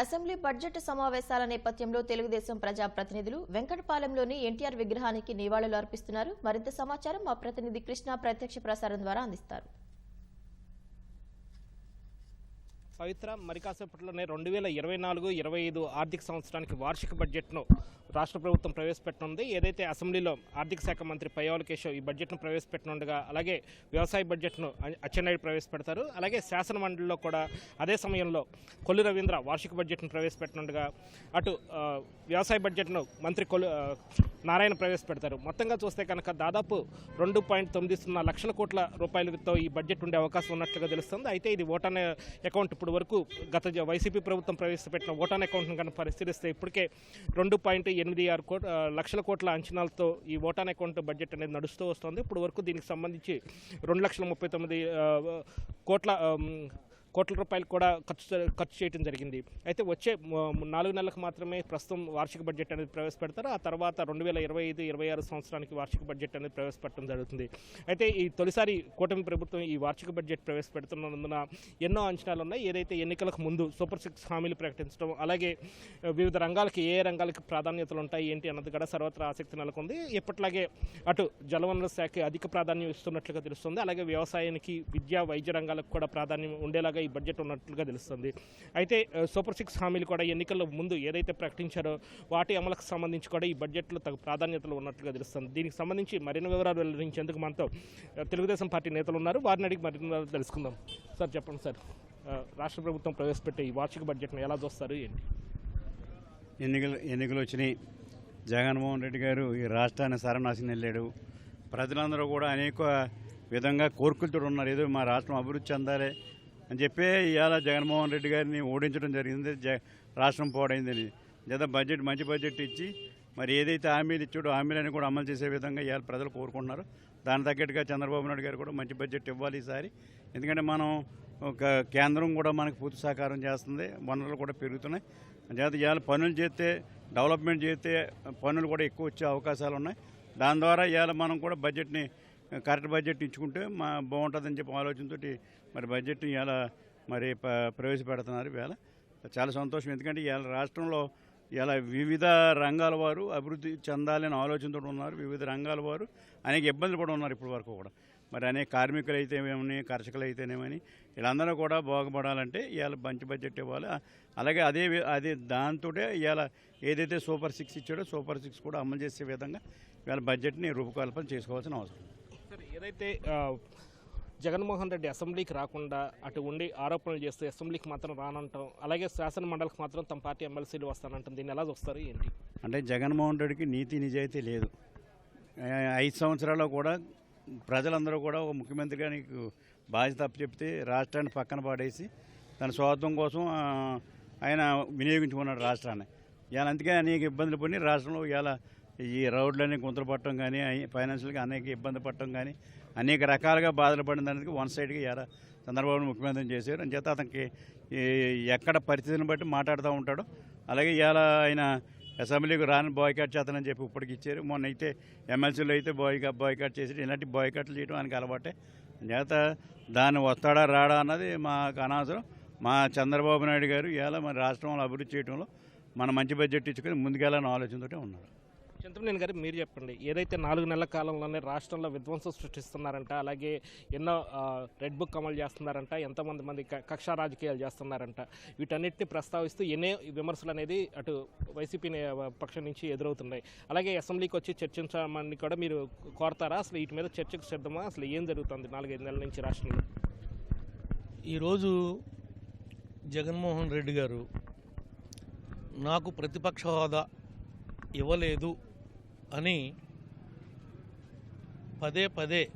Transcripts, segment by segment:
Assembly budget సమావేశాల నేపథ్యంలో తెలుగుదేశం ప్రజా ప్రతినిధులు వెంకటపాలెంలోని ఎన్టీఆర్ విగ్రహానికి నివాళులు అర్పిస్తున్నారు. మరింత సమాచారం మా ప్రతినిధి కృష్ణ ప్రత్యక్ష ప్రసారం ద్వారా అందిస్తారు. పవిత్ర మరి కాసేపట్లోనే రెండు వేల ఇరవై నాలుగు ఇరవై ఐదు ఆర్థిక సంవత్సరానికి వార్షిక బడ్జెట్ను రాష్ట్ర ప్రభుత్వం ప్రవేశపెట్టనుంది. ఏదైతే అసెంబ్లీలో ఆర్థిక శాఖ మంత్రి పయ్యావుల కేశవ్ ఈ బడ్జెట్ను ప్రవేశపెట్టనుండగా అలాగే వ్యవసాయ బడ్జెట్ను అచ్చెన్నాయుడు ప్రవేశపెడతారు. అలాగే శాసన మండలిలో కూడా అదే సమయంలో కొల్లు రవీంద్ర వార్షిక బడ్జెట్ను ప్రవేశపెట్టనుండగా అటు వ్యవసాయ బడ్జెట్ను మంత్రి కొల్లు నారాయణ ప్రవేశపెడతారు. మొత్తంగా చూస్తే కనుక దాదాపు రెండు పాయింట్ తొమ్మిది సున్నా లక్షల కోట్ల రూపాయలతో ఈ బడ్జెట్ ఉండే అవకాశం ఉన్నట్లుగా తెలుస్తుంది. అయితే ఇది ఓటాన్ అకౌంట్ ఇప్పుడు వరకు గత వైసీపీ ప్రభుత్వం ప్రవేశపెట్టిన ఓటాన్ అకౌంట్ను కనుక పరిశీలిస్తే ఇప్పటికే రెండు పాయింట్ ఎనిమిది ఆరు కోట్ లక్షల కోట్ల అంచనాలతో ఈ ఓటాన్ అకౌంట్ బడ్జెట్ అనేది నడుస్తూ వస్తుంది ఇప్పుడు వరకు దీనికి సంబంధించి రెండు లక్షల ముప్పై తొమ్మిది కోట్ల కోట్ల రూపాయలు కూడా ఖర్చు ఖర్చు చేయడం జరిగింది. అయితే వచ్చే నాలుగు నెలలకు మాత్రమే ప్రస్తుతం వార్షిక బడ్జెట్ అనేది ప్రవేశపెడతారు. ఆ తర్వాత రెండు వేల ఇరవై ఐదు ఇరవై ఆరు సంవత్సరానికి వార్షిక బడ్జెట్ అనేది ప్రవేశపెట్టడం జరుగుతుంది. అయితే ఈ తొలిసారి కూటమి ప్రభుత్వం ఈ వార్షిక బడ్జెట్ ప్రవేశపెడుతున్నందున ఎన్నో అంచనాలు ఉన్నాయి. ఏదైతే ఎన్నికలకు ముందు సూపర్ సిక్స్ హామీలు ప్రకటించడం అలాగే వివిధ రంగాలకి ఏ ఏ రంగాలకి ప్రాధాన్యతలు ఉంటాయి ఏంటి అన్నది కూడా సర్వత్రా ఆసక్తి నెలకొంది. ఎప్పట్లాగే అటు జలవనరుల శాఖ అధిక ప్రాధాన్యం ఇస్తున్నట్లుగా తెలుస్తుంది. అలాగే వ్యవసాయానికి విద్య వైద్య రంగాలకు కూడా ప్రాధాన్యం ఉండేలాగా ఈ బడ్జెట్ ఉన్నట్లుగా తెలుస్తుంది. అయితే సూపర్ సిక్స్ హామీలు కూడా ఎన్నికల ముందు ఏదైతే ప్రకటించారో వాటి అమలుకు సంబంధించి కూడా ఈ బడ్జెట్లో తగు ప్రాధాన్యతలు ఉన్నట్లుగా తెలుస్తుంది. దీనికి సంబంధించి మరిన్ని వివరాలు వెల్లడించేందుకు మనతో తెలుగుదేశం పార్టీ నేతలు ఉన్నారు. వారిని అడిగి మరిన్ని వివరాలు తెలుసుకుందాం. సార్ చెప్పండి సార్. రాష్ట్ర ప్రభుత్వం ప్రవేశపెట్టే ఈ వార్షిక బడ్జెట్ను ఎలా చూస్తారు? ఏంటి? ఎన్నికలు ఎన్నికలు వచ్చినాయి. జగన్మోహన్ రెడ్డి గారు ఈ రాష్ట్రాన్ని సర్వనాశనం వెళ్ళాడు ప్రజలందరూ కూడా అనేక విధంగా కోరుకులతో ఉన్నారు ఏదో మా రాష్ట్రం అభివృద్ధి చెందాలి అని చెప్పి ఇవాళ జగన్మోహన్ రెడ్డి గారిని ఓడించడం జరిగింది. జ రాష్ట్రం పాడైందని. లేదా బడ్జెట్ మంచి బడ్జెట్ ఇచ్చి మరి ఏదైతే హామీలు ఇచ్చాడో హామీలను కూడా అమలు చేసే విధంగా ఇవాళ ప్రజలు కోరుకుంటున్నారు. దాని తగ్గట్టుగా చంద్రబాబు నాయుడు గారు కూడా మంచి బడ్జెట్ ఇవ్వాలి ఈసారి. ఎందుకంటే మనం ఒక కేంద్రం కూడా మనకు పూర్తి సహకారం చేస్తుంది. వనరులు కూడా పెరుగుతున్నాయి. చేత ఇవాళ పనులు చేస్తే డెవలప్మెంట్ చేస్తే పనులు కూడా ఎక్కువ వచ్చే అవకాశాలు ఉన్నాయి. దాని ద్వారా ఇవాళ మనం కూడా బడ్జెట్ని కరెక్ట్ బడ్జెట్ ఇచ్చుకుంటే మా బాగుంటుందని చెప్పి ఆలోచనతోటి మరి బడ్జెట్ని ఇవాళ మరి ప్రవేశపెడుతున్నారు ఇవాళ. చాలా సంతోషం. ఎందుకంటే ఇవాళ రాష్ట్రంలో ఇలా వివిధ రంగాల వారు అభివృద్ధి చెందాలని ఆలోచనతో ఉన్నారు. వివిధ రంగాల వారు అనేక ఇబ్బందులు కూడా ఉన్నారు ఇప్పటి వరకు కూడా. మరి అనేక కార్మికులు అయితేనేమని కర్షకులు అయితేనేమని వీళ్ళందరూ కూడా బాగుపడాలంటే ఇవాళ మంచి బడ్జెట్ ఇవ్వాలి. అలాగే అదే వి- అదే దాంతో ఇవాళ ఏదైతే సూపర్ సిక్స్ ఇచ్చాడో సూపర్ సిక్స్ కూడా అమలు చేసే విధంగా ఇవాళ బడ్జెట్ని రూపకల్పన చేసుకోవాల్సిన అవసరం సార్ ఏదైతే జగన్మోహన్ రెడ్డి అసెంబ్లీకి రాకుండా అటు ఉండి ఆరోపణలు చేస్తూ అసెంబ్లీకి మాత్రం రానంటాం. అలాగే శాసన మండలికి మాత్రం తమ పార్టీ ఎమ్మెల్సీలు వస్తానంటాం. దీన్ని ఎలా చూస్తారు ఏంటి? అంటే జగన్మోహన్ రెడ్డికి నీతి నిజాయితీ లేదు. ఐదు సంవత్సరాల్లో కూడా ప్రజలందరూ కూడా ఒక ముఖ్యమంత్రిగా నీకు బాధ్యత చెప్తే రాష్ట్రాన్ని పక్కన పాడేసి తన స్వార్థం కోసం ఆయన వినియోగించుకున్నాడు రాష్ట్రాన్ని. ఇవాళ అందుకే అనేక ఇబ్బందులు పడి రాష్ట్రంలో ఇవాళ ఈ రోడ్లన్నీ గుంతలు పట్టడం కానీ ఫైనాన్షియల్గా అనేక ఇబ్బంది పట్టడం కానీ అనేక రకాలుగా బాధలు పడిన వన్ సైడ్గా ఇలా చంద్రబాబు ముఖ్యమంత్రి చేశారు. అని చేత అతనికి ఈ ఎక్కడ పరిస్థితిని బట్టి మాట్లాడుతూ ఉంటాడు. అలాగే ఇవాళ ఆయన అసెంబ్లీకి రాని బాయ్కాట్ చేస్తానని చెప్పి ఇప్పటికి ఇచ్చారు. మొన్న అయితే ఎమ్మెల్సీలో అయితే బాయ్కా బాయ్కాట్ చేసి ఇలాంటి బాయ్కాట్లు చేయడం ఆయనకి అలవాటే. చేత దాన్ని వస్తాడా రాడా అన్నది మాకు అనవసరం. మా చంద్రబాబు నాయుడు గారు ఇలా మన రాష్ట్రంలో అభివృద్ధి చేయడంలో మన మంచి బడ్జెట్ ఇచ్చుకొని ముందుకెళ్ళాలని ఆలోచనతోటే ఉన్నారు. చింతమనేని గారు మీరు చెప్పండి. ఏదైతే నాలుగు నెలల కాలంలోనే రాష్ట్రంలో విధ్వంసం సృష్టిస్తున్నారంట అలాగే ఎన్నో రెడ్ బుక్ అమలు చేస్తున్నారంట ఎంతమంది మంది కక్ష కక్షా రాజకీయాలు చేస్తున్నారంట. వీటన్నిటిని ప్రస్తావిస్తూ ఎన్నో విమర్శలు అనేది అటు వైసీపీ పక్షం నుంచి ఎదురవుతున్నాయి. అలాగే అసెంబ్లీకి వచ్చి చర్చించమని కూడా మీరు కోరతారా? అసలు వీటి మీద చర్చకు సిద్ధమా? అసలు ఏం జరుగుతుంది నాలుగైదు నెలల నుంచి రాష్ట్రంలో? ఈరోజు జగన్మోహన్ రెడ్డి గారు నాకు ప్రతిపక్ష హోదా ఇవ్వలేదు. అని పదే పదే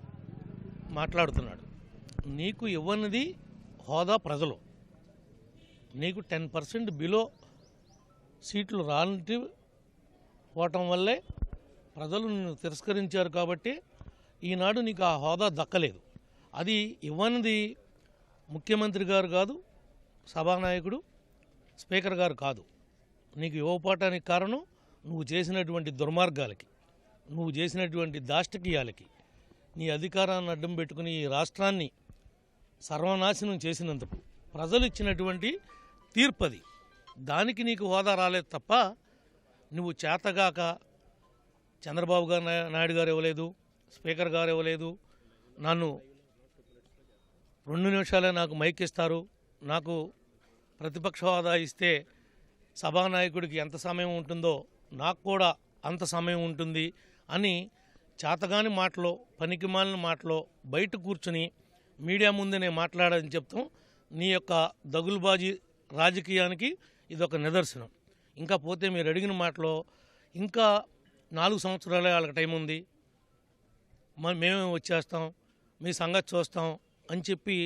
మాట్లాడుతున్నాడు. నీకు ఇవ్వనిది హోదా ప్రజలు. నీకు టెన్ పర్సెంట్ బిలో సీట్లు రానిటి పోవటం వల్లే ప్రజలు నిన్ను తిరస్కరించారు కాబట్టి ఈనాడు నీకు ఆ హోదా దక్కలేదు. అది ఇవ్వనిది ముఖ్యమంత్రి గారు కాదు సభానాయకుడు స్పీకర్ గారు కాదు. నీకు ఇవ్వపోవటానికి కారణం నువ్వు చేసినటువంటి దుర్మార్గాలకి నువ్వు చేసినటువంటి దాష్టకీయాలకి నీ అధికారాన్ని అడ్డం పెట్టుకుని ఈ రాష్ట్రాన్ని సర్వనాశనం చేసినందుకు ప్రజలు ఇచ్చినటువంటి తీర్పది. దానికి నీకు హోదా రాలేదు తప్ప నువ్వు చేతగాక చంద్రబాబు గారు నాయుడు గారు ఇవ్వలేదు స్పీకర్ గారు ఇవ్వలేదు నన్ను రెండు నిమిషాలే నాకు మైక్ ఇస్తారు నాకు ప్రతిపక్ష హోదా ఇస్తే సభానాయకుడికి ఎంత సమయం ఉంటుందో నాకు కూడా అంత సమయం ఉంటుంది అని చేతగాని మాటలో పనికిమాలిన మాటలో బయట కూర్చుని మీడియా ముందే నేను మాట్లాడని చెప్తాం. నీ యొక్క దగులుబాజీ రాజకీయానికి ఇది ఒక నిదర్శనం. ఇంకా పోతే మీరు అడిగిన మాటలో ఇంకా నాలుగు సంవత్సరాలే వాళ్ళకి టైం ఉంది. మేమే వచ్చేస్తాం మీ సంగతి చూస్తాం అని చెప్పి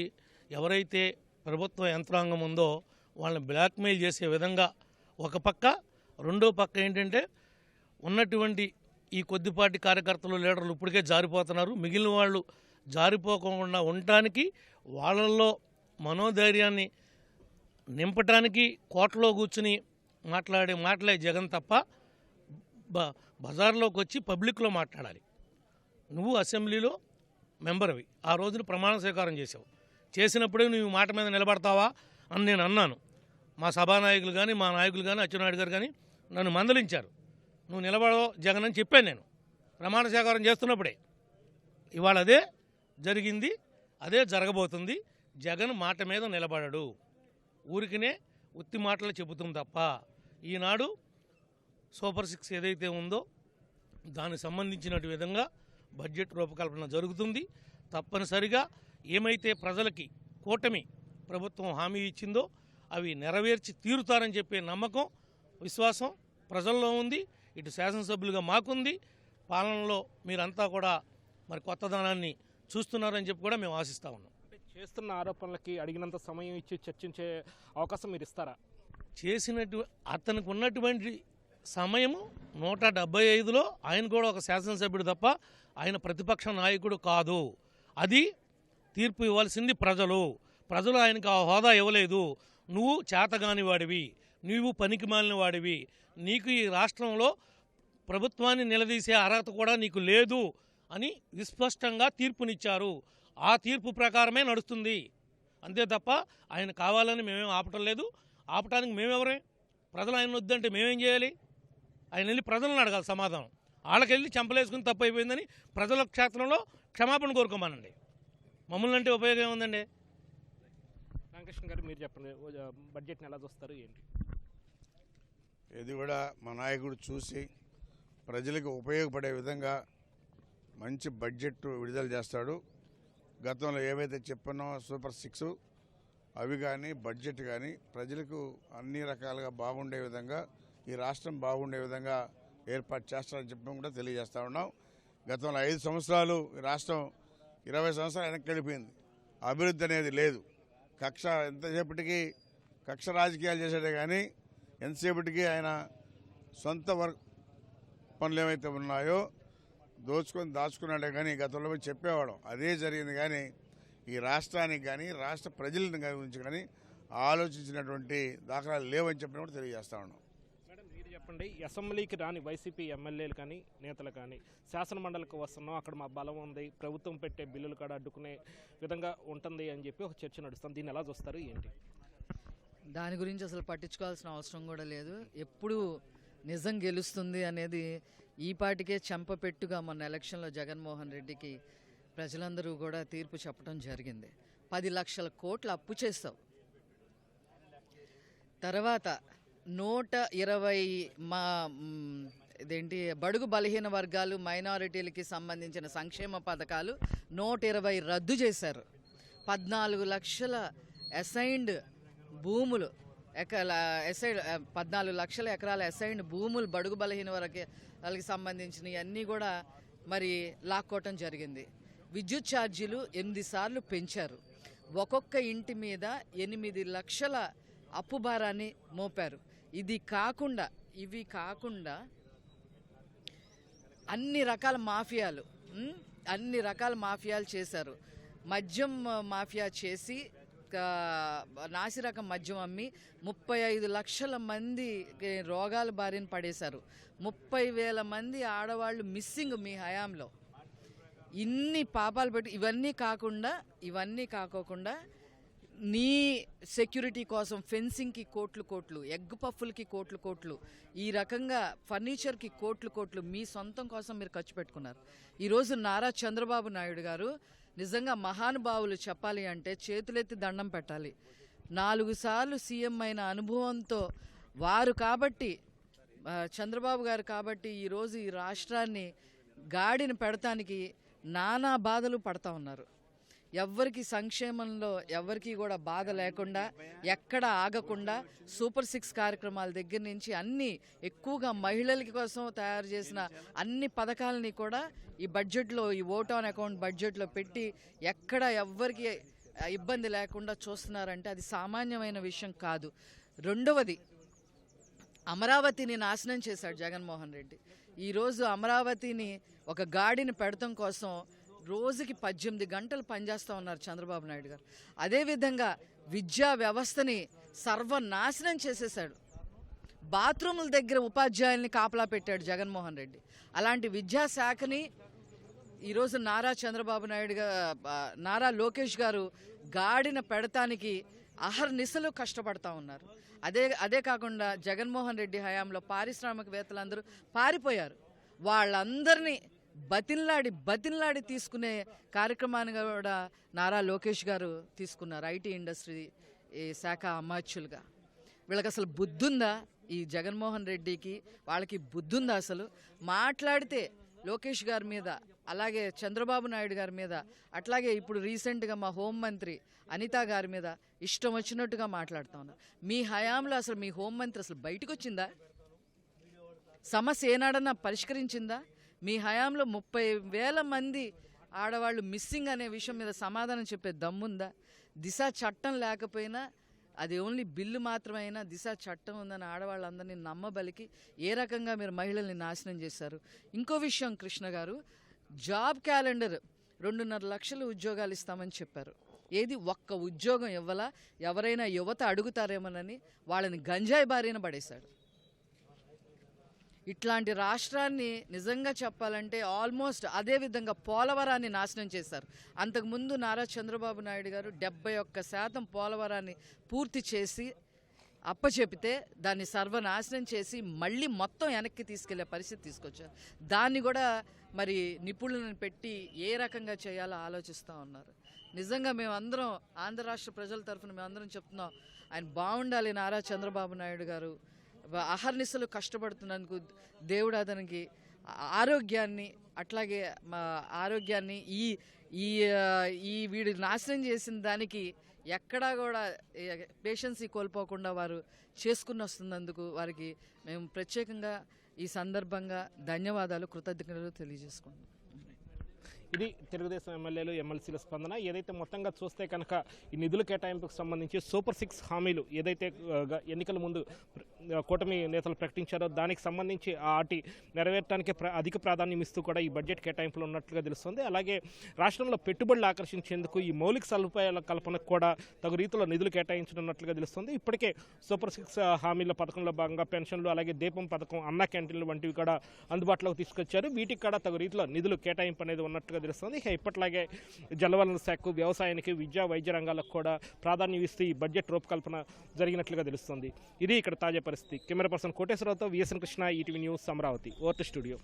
ఎవరైతే ప్రభుత్వ యంత్రాంగం ఉందో వాళ్ళని బ్లాక్మెయిల్ చేసే విధంగా ఒక పక్క రెండో పక్క ఏంటంటే ఉన్నటువంటి ఈ కొద్దిపాటి కార్యకర్తలు లీడర్లు ఇప్పటికే జారిపోతున్నారు. మిగిలిన వాళ్ళు జారిపోకుండా ఉండటానికి వాళ్ళల్లో మనోధైర్యాన్ని నింపటానికి కోటలో కూర్చుని మాట్లాడే మాటలే జగన్ తప్ప బజార్లోకి వచ్చి పబ్లిక్లో మాట్లాడాలి. నువ్వు అసెంబ్లీలో మెంబర్వి. ఆ రోజున ప్రమాణ స్వీకారం చేసావు చేసినప్పుడే నువ్వు మాట మీద నిలబడతావా అని నేను అన్నాను. మా సభానాయకులు కానీ మా నాయకులు కానీ అచ్చెన్నాయుడు గారు కానీ నన్ను మందలించారు. నువ్వు నిలబడవు జగన్ అని చెప్పాను నేను. ప్రమాణ స్వీకారం చేస్తున్నప్పుడే. ఇవాళ అదే జరిగింది అదే జరగబోతుంది. జగన్ మాట మీద నిలబడడు. ఊరికినే ఉత్తి మాటలు చెబుతుంది తప్ప ఈనాడు సూపర్ సిక్స్ ఏదైతే ఉందో దానికి సంబంధించినటు విధంగా బడ్జెట్ రూపకల్పన జరుగుతుంది. తప్పనిసరిగా ఏమైతే ప్రజలకి కూటమి ప్రభుత్వం హామీ ఇచ్చిందో అవి నెరవేర్చి తీరుతారని చెప్పే నమ్మకం విశ్వాసం ప్రజల్లో ఉంది ఇటు శాసనసభ్యులుగా మాకుంది. పాలనలో మీరంతా కూడా మరి కొత్తదనాన్ని చూస్తున్నారని చెప్పి కూడా మేము ఆశిస్తా ఉన్నాం. అంటే చేస్తున్న ఆరోపణలకి అడిగినంత సమయం ఇచ్చి చర్చించే అవకాశం మీరు ఇస్తారా? చేసినటు అతనికి ఉన్నటువంటి సమయము నూట డెబ్బై ఐదులో ఆయన కూడా ఒక శాసనసభ్యుడు తప్ప ఆయన ప్రతిపక్ష నాయకుడు కాదు. అది తీర్పు ఇవ్వాల్సింది ప్రజలు. ప్రజలు ఆయనకు ఆ హోదా ఇవ్వలేదు. నువ్వు చేతగాని నీవు పనికి మాలిన వాడివి. నీకు ఈ రాష్ట్రంలో ప్రభుత్వాన్ని నిలదీసే అర్హత కూడా నీకు లేదు అని విస్పష్టంగా తీర్పునిచ్చారు. ఆ తీర్పు ప్రకారమే నడుస్తుంది. అంతే తప్ప ఆయన కావాలని మేమేం ఆపటం లేదు. ఆపటానికి మేమెవరే? ప్రజలు ఆయన వద్దంటే మేమేం చేయాలి? ఆయన వెళ్ళి ప్రజలను అడగాలి సమాధానం. వాళ్ళకెళ్ళి చంపలేసుకుని తప్పు అయిపోయిందని ప్రజల క్షేత్రంలో క్షమాపణ కోరుకోమానండి. మమ్మల్ని అంటే ఉపయోగం ఏముందండి? రామకృష్ణ గారు మీరు చెప్పండి. బడ్జెట్ని ఎలా చూస్తారు ఏంటి? ఇది కూడా మా నాయకుడు చూసి ప్రజలకు ఉపయోగపడే విధంగా మంచి బడ్జెట్ విడుదల చేస్తాడు. గతంలో ఏవైతే చెప్పానో సూపర్ సిక్స్ అవి కానీ బడ్జెట్ కానీ ప్రజలకు అన్ని రకాలుగా బాగుండే విధంగా ఈ రాష్ట్రం బాగుండే విధంగా ఏర్పాటు చేస్తారని చెప్పడం కూడా తెలియజేస్తా ఉన్నాం. గతంలో ఐదు సంవత్సరాలు ఈ రాష్ట్రం ఇరవై సంవత్సరాలు వెనక్కి వెళ్ళిపోయింది. అభివృద్ధి అనేది లేదు. కక్ష ఎంతసేపటికి కక్ష రాజకీయాలు చేసాడే కానీ ఎంతసేపటికి ఆయన సొంత వర్క్ పనులు ఏమైతే ఉన్నాయో దోచుకొని దాచుకున్నాడే కానీ గతంలో చెప్పేవాడు. అదే జరిగింది కానీ ఈ రాష్ట్రానికి కానీ రాష్ట్ర ప్రజల గురించి కానీ ఆలోచించినటువంటి దాఖలాలు లేవని చెప్పిన కూడా తెలియజేస్తా ఉన్నాం. మీరు చెప్పండి అసెంబ్లీకి రాని వైసీపీ ఎమ్మెల్యేలు కానీ నేతలు కానీ శాసన మండలికి వస్తున్నాం అక్కడ మా బలం ఉంది ప్రభుత్వం పెట్టే బిల్లులు కూడా అడ్డుకునే విధంగా ఉంటుంది అని చెప్పి ఒక చర్చ నడుస్తుంది. దీన్ని ఎలా చూస్తారు ఏంటి? దాని గురించి అసలు పట్టించుకోవాల్సిన అవసరం కూడా లేదు. ఎప్పుడు నిజం గెలుస్తుంది అనేది ఈ పాటికే చెంపపెట్టుగా మొన్న ఎలక్షన్లో జగన్మోహన్ రెడ్డికి ప్రజలందరూ కూడా తీర్పు చెప్పడం జరిగింది. పది లక్షల కోట్లు అప్పు చేస్తావు. తర్వాత నూట ఇరవై మా ఇదేంటి బడుగు బలహీన వర్గాలు మైనారిటీలకి సంబంధించిన సంక్షేమ పథకాలు నూట ఇరవై రద్దు చేశారు. పద్నాలుగు లక్షల అసైన్డ్ భూములు. ఎకల ఎసైడ్ పద్నాలుగు లక్షల ఎకరాల ఎసైడ్ భూములు బడుగు బలహీన వరకు వాళ్ళకి సంబంధించినవి అన్నీ కూడా మరి లాక్కోవటం జరిగింది. విద్యుత్ ఛార్జీలు ఎనిమిది సార్లు పెంచారు. ఒక్కొక్క ఇంటి మీద ఎనిమిది లక్షల అప్పు భారాన్ని మోపారు. ఇది కాకుండా ఇవి కాకుండా అన్ని రకాల మాఫియాలు అన్ని రకాల మాఫియాలు చేశారు. మద్యం మాఫియా చేసి నాసిరకం మద్యం అమ్మి ముప్పై ఐదు లక్షల మంది రోగాల బారిన పడేశారు. ముప్పై వేల మంది ఆడవాళ్ళు మిస్సింగ్ మీ హయాంలో. ఇన్ని పాపాలు పెట్టి ఇవన్నీ కాకుండా ఇవన్నీ కాకోకుండా నీ సెక్యూరిటీ కోసం ఫెన్సింగ్కి కోట్లు కోట్లు ఎగ్ పఫ్ఫులకి కోట్లు కోట్లు ఈ రకంగా ఫర్నిచర్కి కోట్లు కోట్లు మీ సొంతం కోసం మీరు ఖర్చు పెట్టుకున్నారు. ఈరోజు నారా చంద్రబాబు నాయుడు గారు నిజంగా మహానుభావులు చెప్పాలి అంటే చేతులెత్తి దండం పెట్టాలి. నాలుగు సార్లు సీఎం అయిన అనుభవంతో వారు కాబట్టి చంద్రబాబు గారు కాబట్టి ఈరోజు ఈ రాష్ట్రాన్ని గాడిని పెడతానికి నానా బాధలు పడతా ఉన్నారు. ఎవ్వరికి సంక్షేమంలో ఎవరికి కూడా బాధ లేకుండా ఎక్కడ ఆగకుండా సూపర్ సిక్స్ కార్యక్రమాల దగ్గర నుంచి అన్ని ఎక్కువగా మహిళలకి కోసం తయారు చేసిన అన్ని పథకాలని కూడా ఈ బడ్జెట్లో ఈ ఓట్ ఆన్ అకౌంట్ బడ్జెట్లో పెట్టి ఎక్కడ ఎవ్వరికి ఇబ్బంది లేకుండా చూస్తున్నారంటే అది సామాన్యమైన విషయం కాదు. రెండవది అమరావతిని నాశనం చేశాడు జగన్మోహన్ రెడ్డి. ఈరోజు అమరావతిని ఒక గాడిని పెడతం కోసం రోజుకి పద్దెనిమిది గంటలు పనిచేస్తూ ఉన్నారు చంద్రబాబు నాయుడు గారు. అదేవిధంగా విద్యా వ్యవస్థని సర్వనాశనం చేసేశాడు. బాత్రూముల దగ్గర ఉపాధ్యాయుల్ని కాపలా పెట్టాడు జగన్మోహన్ రెడ్డి. అలాంటి విద్యాశాఖని ఈరోజు నారా చంద్రబాబు నాయుడు నారా లోకేష్ గారు గాడిన పెడతానికి అహర్నిశలు కష్టపడతా ఉన్నారు. అదే అదే కాకుండా జగన్మోహన్ రెడ్డి హయాంలో పారిశ్రామికవేత్తలందరూ పారిపోయారు. వాళ్ళందరినీ బతిన్లాడి బతిన్లాడి తీసుకునే కార్యక్రమాన్ని కూడా నారా లోకేష్ గారు తీసుకున్నారు ఐటీ ఇండస్ట్రీ ఈ శాఖ అమాత్యులుగా వీళ్ళకి అసలు బుద్ధుందా ఈ జగన్మోహన్ రెడ్డికి? వాళ్ళకి బుద్ధుందా అసలు? మాట్లాడితే లోకేష్ గారి మీద అలాగే చంద్రబాబు నాయుడు గారి మీద అట్లాగే ఇప్పుడు రీసెంట్గా మా హోంమంత్రి అనిత గారి మీద ఇష్టం వచ్చినట్టుగా మాట్లాడుతూ ఉన్నారు. మీ హయాంలో అసలు మీ హోంమంత్రి అసలు బయటకు వచ్చిందా సమస్య ఏనాడన్నా పరిష్కరించిందా? మీ హయాంలో ముప్పై వేల మంది ఆడవాళ్ళు మిస్సింగ్ అనే విషయం మీద సమాధానం చెప్పే దమ్ముందా? దిశ చట్టం లేకపోయినా అది ఓన్లీ బిల్లు మాత్రమైనా దిశ చట్టం ఉందని ఆడవాళ్ళందరినీ నమ్మబలికి ఏ రకంగా మీరు మహిళల్ని నాశనం చేశారు? ఇంకో విషయం కృష్ణ గారు జాబ్ క్యాలెండర్ రెండున్నర లక్షలు ఉద్యోగాలు ఇస్తామని చెప్పారు. ఏది ఒక్క ఉద్యోగం ఇవ్వాలా? ఎవరైనా యువత అడుగుతారేమోనని వాళ్ళని గంజాయి బారిన పడేశాడు. ఇట్లాంటి రాష్ట్రాన్ని నిజంగా చెప్పాలంటే ఆల్మోస్ట్ అదే విధంగా పోలవరాన్ని నాశనం చేశారు. అంతకుముందు నారా చంద్రబాబు నాయుడు గారు డెబ్బై ఒక్క శాతం పోలవరాన్ని పూర్తి చేసి అప్పచెపితే దాన్ని సర్వనాశనం చేసి మళ్ళీ మొత్తం వెనక్కి తీసుకెళ్ళే పరిస్థితి తీసుకొచ్చారు. దాన్ని కూడా మరి నిపుణులను పెట్టి ఏ రకంగా చేయాలో ఆలోచిస్తూ ఉన్నారు. నిజంగా మేమందరం ఆంధ్ర రాష్ట్ర ప్రజల తరఫున మేమందరం చెప్తున్నాం ఆయన బాగుండాలి నారా చంద్రబాబు నాయుడు గారు. అహర్నిశలు కష్టపడుతున్నందుకు దేవుడు అతనికి ఆరోగ్యాన్ని అట్లాగే మా ఆరోగ్యాన్ని ఈ ఈ ఈ వీడు నాశనం చేసిన దానికి ఎక్కడా కూడా పేషెన్సీ కోల్పోకుండా వారు చేసుకుని వస్తున్నందుకు వారికి మేము ప్రత్యేకంగా ఈ సందర్భంగా ధన్యవాదాలు కృతజ్ఞతలు తెలియజేసుకుంటున్నాం. ఇది తెలుగుదేశం ఎమ్మెల్యేలు ఎమ్మెల్సీల స్పందన. ఏదైతే మొత్తంగా చూస్తే కనుక ఈ నిధుల కేటాయింపుకు సంబంధించి సూపర్ సిక్స్ హామీలు ఏదైతే ఎన్నికల ముందు కూటమి నేతలు ప్రకటించారో దానికి సంబంధించి ఆ ఆటి నెరవేర్చడానికి అధిక ప్రాధాన్యం ఇస్తూ కూడా ఈ బడ్జెట్ కేటాయింపులు ఉన్నట్లుగా తెలుస్తుంది. అలాగే రాష్ట్రంలో పెట్టుబడులు ఆకర్షించేందుకు ఈ మౌలిక సదుపాయాల కల్పనకు కూడా తగు రీతిలో నిధులు కేటాయించనున్నట్లుగా తెలుస్తుంది. ఇప్పటికే సూపర్ సిక్స్ హామీల పథకంలో భాగంగా పెన్షన్లు అలాగే దీపం పథకం అన్న క్యాంటీన్లు వంటివి కూడా అందుబాటులోకి తీసుకొచ్చారు. వీటికి కూడా తగు రీతిలో నిధులు కేటాయింపు అనేది ఉన్నట్టుగా తెలుస్తుంది. ఇక ఇప్పట్లాగే జలవనరుల శాఖ వ్యవసాయానికి విద్యా వైద్య రంగాలకు కూడా ప్రాధాన్యం ఇస్తూ ఈ బడ్జెట్ రూపకల్పన జరిగినట్లుగా తెలుస్తుంది. ఇది ఇక్కడ తాజా పరిస్థితి. Camera person కోటేశ్వరరావుతో VSN Krishna ETV news Amaravati. ఓర్ట్ studio.